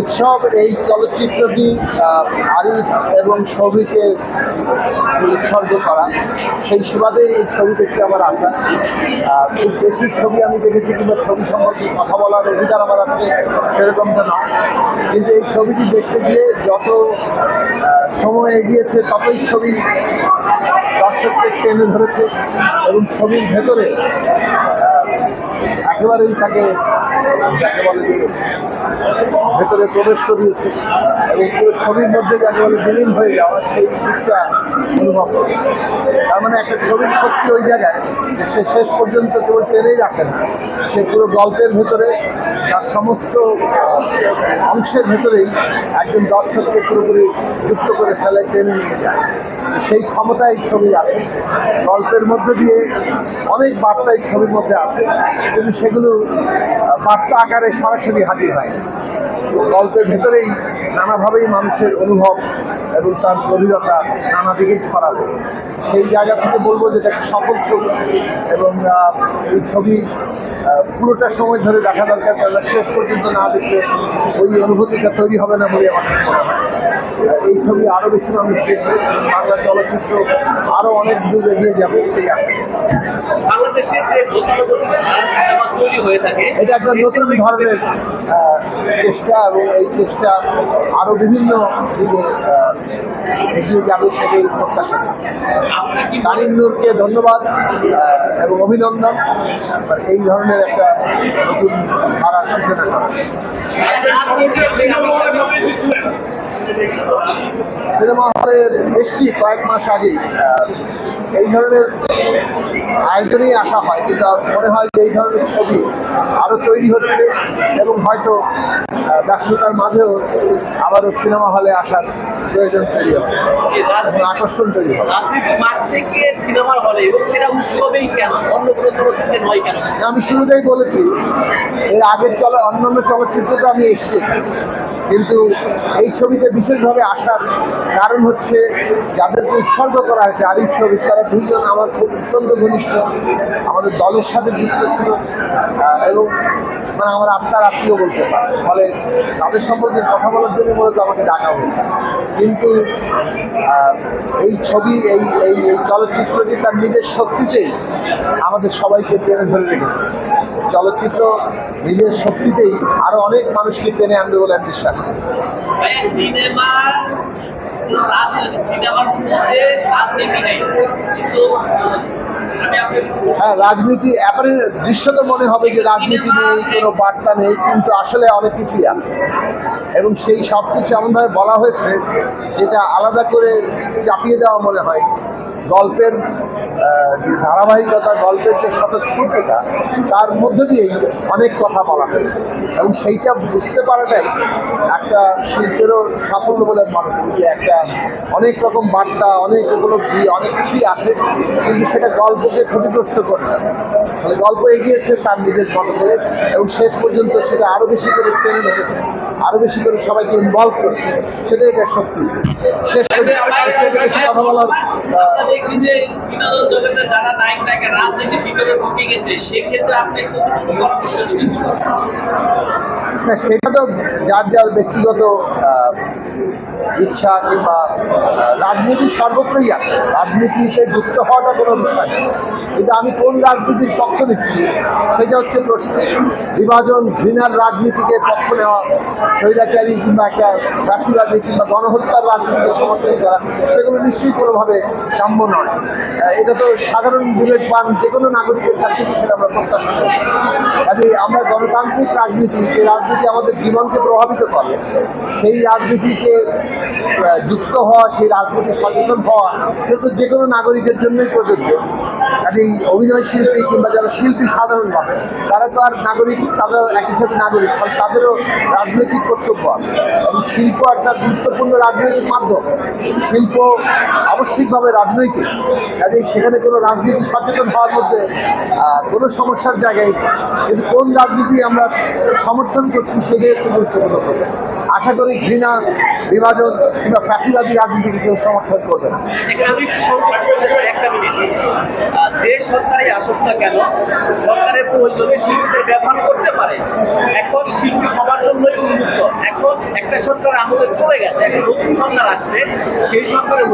উৎসব এই চলচ্চিত্রটি আরিফ এবং সৌভিকে উৎসর্গ করা। সেই সুবাদে এই ছবি দেখতে আমার আসা খুব বেশি ছবি আমি দেখেছি কিংবা ছবি সম্পর্কে কথা বলার অধিকার আমার আছে সেরকমটা না। কিন্তু এই ছবিটি দেখতে গিয়ে যত সময় এগিয়েছে, ততই ছবি দর্শককে টেনে ধরেছে এবং ছবির ভেতরে একেবারেই তাকে যাকে বলে যে ভেতরে প্রবেশ করিয়েছে এবং পুরো ছবির মধ্যে যাকে বলে বিলীন হয়ে যাওয়া সেই দিকটা অনুভব করেছে। তার মানে একটা ছবির শক্তি ওই জায়গায় যে সে শেষ পর্যন্ত কেবল টেনেই রাখে না। সে পুরো গল্পের ভেতরে তার সমস্ত অংশের ভেতরেই একজন দর্শককে পুরোপুরি যুক্ত করে ফেলে, টেনে নিয়ে যায়। সেই ক্ষমতা এই ছবির আছে। গল্পের মধ্যে দিয়ে অনেক বার্তা এই ছবির মধ্যে আছে, কিন্তু সেগুলো বার্তা আকারে সরাসরি হাজির হয় গল্পের ভেতরেই নানাভাবেই মানুষের অনুভব এবং তার গভীরতা নানা দিকেই ছড়াবে। সেই জায়গা থেকে বলব যে এটা একটা সফল ছবি এবং এই ছবি পুরোটা সময় ধরে দেখা দরকার কেননা শেষ পর্যন্ত না দেখলে ওই অনুভূতিটা তৈরি হবে না বলে আমার কাছে মনে হয়। এই ছবি আরও বেশি মানুষ দেখবে বাংলা চলচ্চিত্র আরও অনেক দূর এগিয়ে যাবে সেই আশা। এটা একটা নতুন ধরনের চেষ্টা এবং এই চেষ্টা আরও বিভিন্ন দিকে এগিয়ে যাবে সেটাই প্রত্যাশা। তারিম নূরকে ধন্যবাদ এবং অভিনন্দন এই ধরনের একটা নতুন ধারার সূচনা করা। সিনেমা হলে এসছি কয়েক মাস আগেই এই ধরনের আয়োজনেই আসা হয় কিন্তু মনে হয় যে এই ধরনের ছবি আরও তৈরি হচ্ছে এবং হয়তো ব্যস্ততার মাঝেও আবারও সিনেমা হলে আসার প্রয়োজন তৈরি হবে এবং আকর্ষণ তৈরি হবে। রাজনীতির মাঠ থেকে সিনেমার হলে সেটা উৎসবেই কেন? অন্য কোনো চলচ্চিত্রে নয় কেন? আমি শুরুতেই বলেছি এর আগের চল অন্যান্য চলচ্চিত্রতে আমি এসেছি। কিন্তু এই ছবিতে বিশেষভাবে আসার কারণ হচ্ছে যাদেরকে উৎসর্গ করা হয়েছে আরিফ শরীফ তারা দুইজন আমার খুব অত্যন্ত ঘনিষ্ঠ, আমাদের দলের সাথে যুক্ত ছিল এবং মানে আমার আত্মার আত্মীয় বলতে পারে। ফলে তাদের সম্পর্কে কথা বলার জন্য মূলত আমাকে ডাকা হয়েছে। কিন্তু এই ছবি, এই এই এই চলচ্চিত্রটি তার নিজের শক্তিতেই আমাদের সবাইকে টেনে ধরে রেখেছে। চলচ্চিত্র নিজের শক্তিতেই আরও অনেক মানুষকে টেনে আনবে বলে আমি বিশ্বাস করি। ভাইয়া সিনেমা রাজনীতি সিনেমার মধ্যে রাজনীতি নেই। কিন্তু হ্যাঁ রাজনীতি এবারে দৃশ্যত মনে হবে যে রাজনীতি নেই কোনো বার্তা নেই কিন্তু আসলে অনেক কিছুই আছে। এবং সেই সব কিছু এমনভাবে বলা হয়েছে যেটা আলাদা করে চাপিয়ে দেওয়া মনে হয়। গল্পের যে ধারাবাহিকতা, গল্পের যে স্বতঃস্ফূর্ততা, তার মধ্যে দিয়েই অনেক কথা বলা হয়েছে। এবং সেইটা বুঝতে পারাটাই একটা শিল্পেরও সাফল্য বলে মনে করি যে একটা অনেক রকম বার্তা, অনেক উপলব্ধি, অনেক কিছুই আছে, কিন্তু সেটা গল্পকে ক্ষতিগ্রস্ত করে না। ফলে গল্প এগিয়েছে তার নিজের মতো করে এবং শেষ পর্যন্ত সেটা আরও বেশি করে টেনে ধরেছে আরও বেশি করে সবাইকে ইনভলভ করছে সেটাই এটা শক্তি। শেষ বেশি কথা বলার না সেটা তো যার যার ব্যক্তিগত ইচ্ছা কিংবা রাজনীতি সর্বত্রই আছে। রাজনীতিতে যুক্ত হওয়াটা কোনো বিষয় না। কিন্তু আমি কোন রাজনীতির পক্ষ নিচ্ছি সেটা হচ্ছে প্রশ্ন। বিভাজন ঘৃণার রাজনীতিকে পক্ষ নেওয়া, স্বৈরাচারী কিংবা একটা ফ্যাসিবাদী কিংবা গণহত্যার রাজনীতিকে সমর্থন করা সেগুলো নিশ্চয়ই কোনোভাবে কাম্য নয়। এটা তো সাধারণ বুলেট পান যে কোনো নাগরিকের কাছ থেকে সেটা আমরা প্রত্যাশা করি। কাজে আমরা গণতান্ত্রিক রাজনীতি, যে রাজনীতি আমাদের জীবনকে প্রভাবিত করে, সেই রাজনীতিকে যুক্ত হওয়া, সেই রাজনীতি সচেতন হওয়া সেটা তো যে কোনো নাগরিকের জন্যই প্রযোজ্য। কাজেই অভিনয় শিল্পী কিংবা যারা শিল্পী সাধারণভাবে তারা তো আর নাগরিক তারা একই সাথে নাগরিক ফলে তাদেরও রাজনৈতিক কর্তব্য আছে। এবং শিল্প একটা গুরুত্বপূর্ণ রাজনৈতিক মাধ্যম। শিল্প আবশ্যিকভাবে রাজনৈতিক, কাজেই সেখানে কোনো রাজনীতি সচেতন হওয়ার মধ্যে কোনো সমস্যার জায়গায় নেই। কিন্তু কোন রাজনীতি আমরা সমর্থন করছি, সেটাই হচ্ছে গুরুত্বপূর্ণ প্রশ্ন। আশা করি ঘৃণা, বিভাজন কিংবা ফ্যাসিবাদী রাজনীতিকে কেউ সমর্থন করবে না। যে সরকারি আসুক না কেন, সরকারের প্রয়োজনে শিল্পীদের ব্যবহার করতে পারে। এখন শিল্পী সবার জন্যই উন্মুক্ত। এখন একটা সরকার আমাদের চলে গেছে এখন নতুন সরকার আসছে, সেই সরকারের